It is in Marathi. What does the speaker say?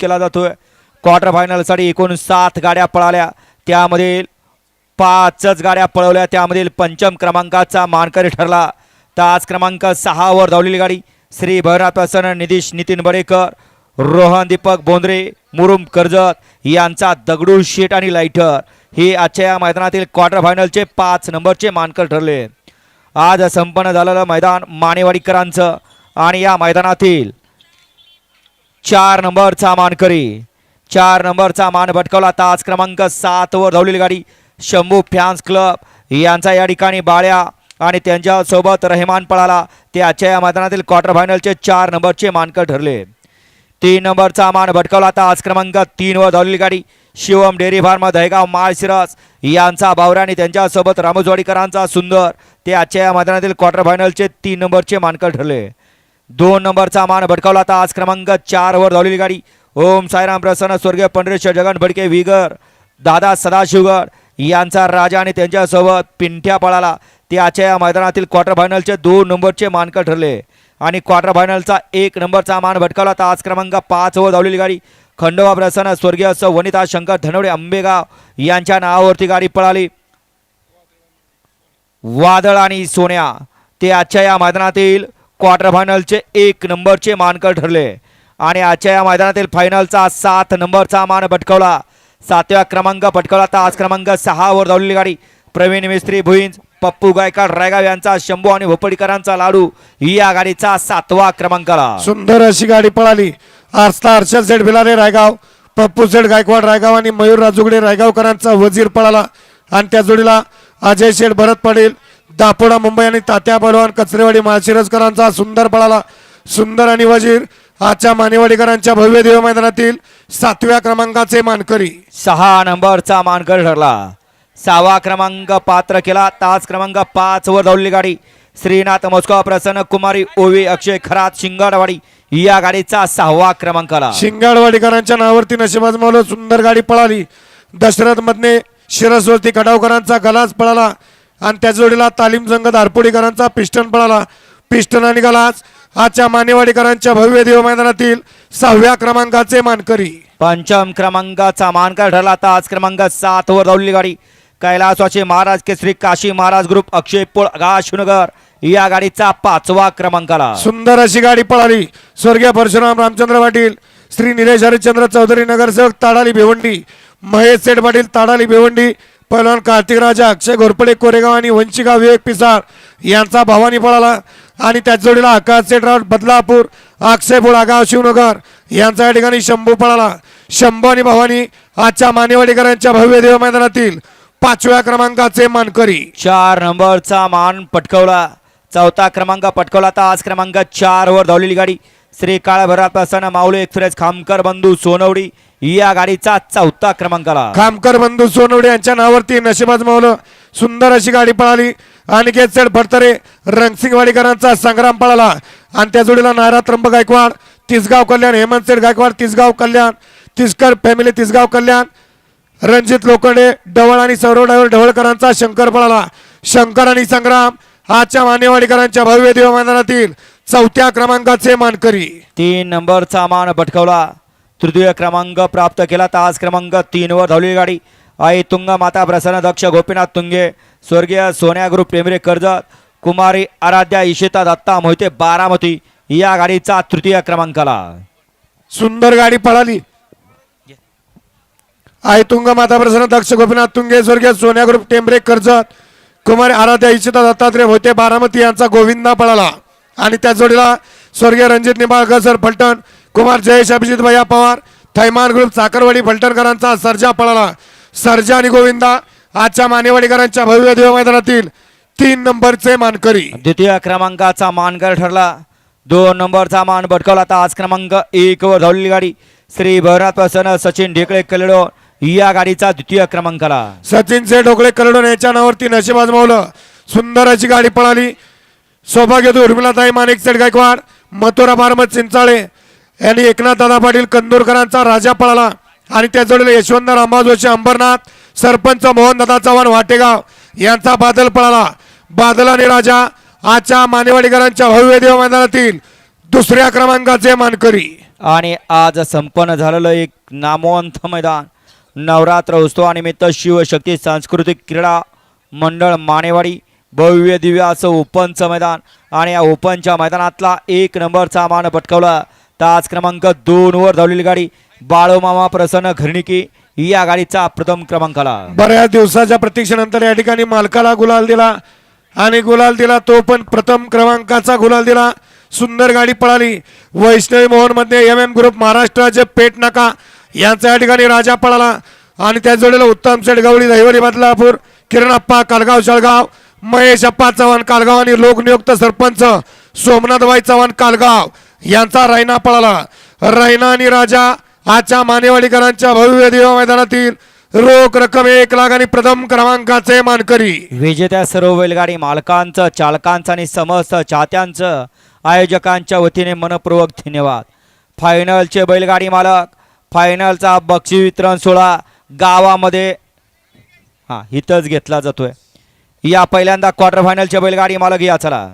केला जातोय. क्वार्टर फायनलसाठी एकूण सात गाड्या पळाल्या. त्यामधील पाचच गाड्या पळवल्या. त्यामधील पंचम क्रमांकाचा मानकरी ठरला. तास क्रमांक सहावर धावलेली गाडी श्री भैरनाथ प्रसन्न निधीश नितीन बडेकर रोहन दीपक बोंद्रे मुरुम कर्जत यांचा दगडू शेट आणि लाईटर हे आजच्या या मैदानातील क्वार्टर फायनलचे पाच नंबरचे मानकर ठरले. आज संपन्न झालेलं मैदान मानेवाडीकरांचं आणि या मैदानातील चार नंबरचा मानकरी. चार नंबरचा मान भटकवला. तास क्रमांक सातवर धावलेली गाडी शंभू फॅन्स क्लब यांचा या ठिकाणी बाळ्या आणि त्यांच्यासोबत रहमान पळाला. ते आजच्या या मैदानातील क्वार्टर फायनलचे चार नंबरचे मानकर ठरले. तीन नंबरचा मान भटकवला. तास क्रमांक तीनवर धावलेली गाडी शिवम डेअरी फार्म दहेगाव माळशिरस यांचा भावरा आणि त्यांच्यासोबत रामोजवाडीकरांचा सुंदर. ते आजच्या या मैदानातील क्वार्टर फायनलचे तीन नंबरचे मानकर ठरले. दोन नंबरचा मान भटकावला आता. आज क्रमांक चार वर धावलेली गाडी. ओम साईराम प्रसन्न स्वर्गीय पंढरेश्वर जगन भडके विगर दादा सदाशिवगड यांचा राजा आणि त्यांच्यासोबत पिंठ्या पळाला. ते आजच्या या मैदानातील क्वार्टर फायनलचे दोन नंबरचे मानकर ठरले. आणि क्वार्टर फायनलचा एक नंबरचा मान भटकावला आता. आज क्रमांक पाच वर धावलेली गाडी. खंडोबा प्रसन्न स्वर्गीय असं वनिता शंकर धनवडे आंबेगाव यांच्या नावावरती गाडी पळाली. वादळ आणि सोन्या. ते आजच्या या मैदानातील क्वार्टर फायनलचे एक नंबरचे मानकर ठरले. आणि आजच्या या मैदानातील फायनलचा सात नंबरचा मान पटकवला. सातव्या क्रमांक पटकवला तर आज क्रमांक सहावर धावलेली गाडी. प्रवीण मिस्त्री भुईंज पप्पू गायकर रायगाव यांचा शंभू आणि भोपडीकरांचा लाडू ही या गाडीचा सातवा क्रमांकाला. सुंदर अशी गाडी पळाली. आरस्ता हर्षल सेठ भिलारे रायगाव पप्पू सेठ गायकवाड रायगाव आणि मयूर राजुगडे रायगावकरांचा वजीर पळाला. आणि त्या जोडीला अजय शेठ भरत पडेल. दापोडा मुंबई आणि तात्या बलवान कचरेवाडी माळशिरसकरांचा सुंदर पळाला. सुंदर आणि वजीर आजच्या मानेवाडीकरांच्या भव्य देव मैदानातील सातव्या क्रमांकाचे मानकरी. सहा नंबरचा मानकर ठरला. सहावा क्रमांक पात्र केला. तास क्रमांक पाच वर धावलेली गाडी. श्रीनाथ मोस्को प्रसन्न कुमारी ओवी अक्षय खरात शिंगाडवाडी या गाडीचा सहावा क्रमांकाला शिंगाडवाडीकरांच्या नावावरती नशिबाज मावलं सुंदर गाडी पळाली. दशरथ मधने शिरसवरती खडावकरांचा गलास पळाला. आणि त्या जोडीला तालीम संघ धारपुडीकरांचा पिस्टन पळाला. पिस्टन आणि गलास आजच्या मानेवाडीकरांच्या भव्य देव मैदानातील सहाव्या क्रमांकाचे मानकरी. पंचम क्रमांकाचा मानकर ठरला तास क्रमांक सात वर धावलेली गाडी. कैलासवाचे महाराज केसरी काशी महाराज ग्रुप अक्षय पोळ आकाशनगर या गाडीचा पाचवा क्रमांकाला. सुंदर अशी गाडी पळाली. स्वर्गीय परशुराम रामचंद्र पाटील श्री निलेश हरिश्चंद्र चौधरी नगरसेवक ताडाली भिवंडी महेश सेठ पाटील ताडाली भिवंडी पहिलवान कार्तिकराजा अक्षय घोरपडे कोरेगाव आणि वंशिका विवेक पिसाळ यांचा भवानी पळाला. आणि त्याच जोडीला आकाश सेठ राऊत बदलापूर अक्षय बुळागाव शिवनगर यांचा या ठिकाणी शंभू पळाला. शंभू आणि भवानी आजच्या मानेवाडीकरांच्या भव्य देव मैदानातील पाचव्या क्रमांकाचे मानकरी. चार नंबरचा मान पटकवला. चौथा क्रमांक पटकवला. आता आज क्रमांक चार वर धावलेली गाडी. श्री काळभरात असण माऊली एक्सप्रेस खामकर बंधू सोनवडी. या गाडीचा चौथा क्रमांकाला खामकर बंधू सोनवडे यांच्या नावावरती नशिबाज मावलं सुंदर अशी गाडी पळाली. अनिकेत सेठ फडतरे रणसिंगवाडीकरांचा संग्राम पळाला. आणि त्या जोडीला नारा त्र्यंब गायकवाड तिसगाव कल्याण हेमंत सेठ गायकवाड तिसगाव कल्याण तिसकर फॅमिली तिसगाव कल्याण रणजित लोखंडे ढवळ आणि सौरव डायव्हर ढवळकरांचा शंकर पळाला. शंकर आणि संग्राम आजच्या मानेवाडीकरांच्या भव्य देव मैदानातील चौथ्या क्रमांकाचे मानकरी. तीन नंबरचा मान पटकवला. तृतीय क्रमांक प्राप्त केला. तास क्रमांक तीन वर धावलेली गाडी आई तुंग माता प्रसन्न दक्ष गोपीनाथ तुंगे स्वर्गीय सोन्या ग्रुप टेंबरे कर्जत कुमारी आराध्या इशिता दत्ता मोहिते बारामती या गाडीचा तृतीय क्रमांकाला. सुंदर गाडी पळाली. आई तुंग माता प्रसन्न दक्ष गोपीनाथ तुंगे स्वर्गीय सोन्या ग्रुप टेंबरे कर्जत कुमार आराध्या इच्छिता दत्तात्रय होते बारामती यांचा गोविंदा पळाला. आणि त्या जोडीला स्वर्गीय रणजित निंबाळकर सर फलटण कुमार जयेश अभिजित भैया पवार थैमान ग्रुप चाकरवाडी फलटणकरांचा सर्जा पळाला. सर्जा आणि गोविंदा आजच्या मानेवाडीकरांच्या भव्य देव मैदानातील तीन नंबरचे मानकरी. द्वितीय क्रमांकाचा मानकर ठरला. दोन नंबरचा मान भटकवला तर आज क्रमांक एक वर धावलेली गाडी. श्री भैरनाथ प्रसन्न सचिन ढेकळे कलेडो या गाडीचा द्वितीय क्रमांकाला. सचिन से ढोकळे करडून याच्या नावावरती नशीब आजमावलं. सुंदर अशी गाडी पळाली. सौभाग्य उर्मिलाताई माणिक गायकवाड मथुरा भारमत चिंचाळे यांनी एकनाथ दादा पाटील कंदूरकरांचा राजा पळाला. आणि त्या जोडीला यशवंत जोशी अंबरनाथ सरपंच मोहनदादा चव्हाण वाटेगाव यांचा बादल पळाला. बादल आणि राजा आजच्या मानेवाडीकरांच्या भव्य देव मैदानातील दुसऱ्या क्रमांकाचे मानकरी. आणि आज संपन्न झालेलं एक नामवंत मैदान. नवरात्र उत्सवानिमित्त शिवशक्ती सांस्कृतिक क्रीडा मंडळ मानेवाडी भव्य दिव्य असं ओपनचं मैदान. आणि या ओपनच्या मैदानातला एक नंबरचा मान पटकावला. तास क्रमांक दोनवर धावलेली गाडी बाळोमामा प्रसन्न घरणिकी. या गाडीचा प्रथम क्रमांक आला बऱ्याच दिवसाच्या प्रतीक्षेनंतर या ठिकाणी मालकाला गुलाल दिला. आणि गुलाल दिला तो पण प्रथम क्रमांकाचा गुलाल दिला. सुंदर गाडी पळाली. वैष्णवी मोहनमध्ये एम एम ग्रुप महाराष्ट्राचे पेट नाका. यांचा या ठिकाणी राजा पळाला. आणि त्या जोडीला उत्तम सेठ गवळी दहिवरी बदलापूर किरणाप्पा कालगाव जळगाव महेश अप्पा चव्हाण कालगाव आणि लोकनियुक्त सरपंच सोमनाथबाई चव्हाण कालगाव यांचा रायना पळाला. रायना आणि राजा आजच्या मानेवाडीकरांच्या भव्य दिवा मैदानातील रोख रक्कम एक लाख आणि प्रथम क्रमांकाचे मानकरी. विजेत्या सर्व बैलगाडी मालकांचं चालकांचं आणि समस्त चाहत्यांचं आयोजकांच्या वतीने मनपूर्वक धन्यवाद. फायनलचे बैलगाडी मालक फायनलचा बक्षी वितरण सोहळा गावामध्ये हां इथंच घेतला जातोय. या पहिल्यांदा क्वार्टर फायनलच्या बैलगाडी मालक या चला.